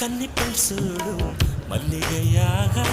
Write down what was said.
కన్ని పెంచుడు మల్లిగయ్యాగా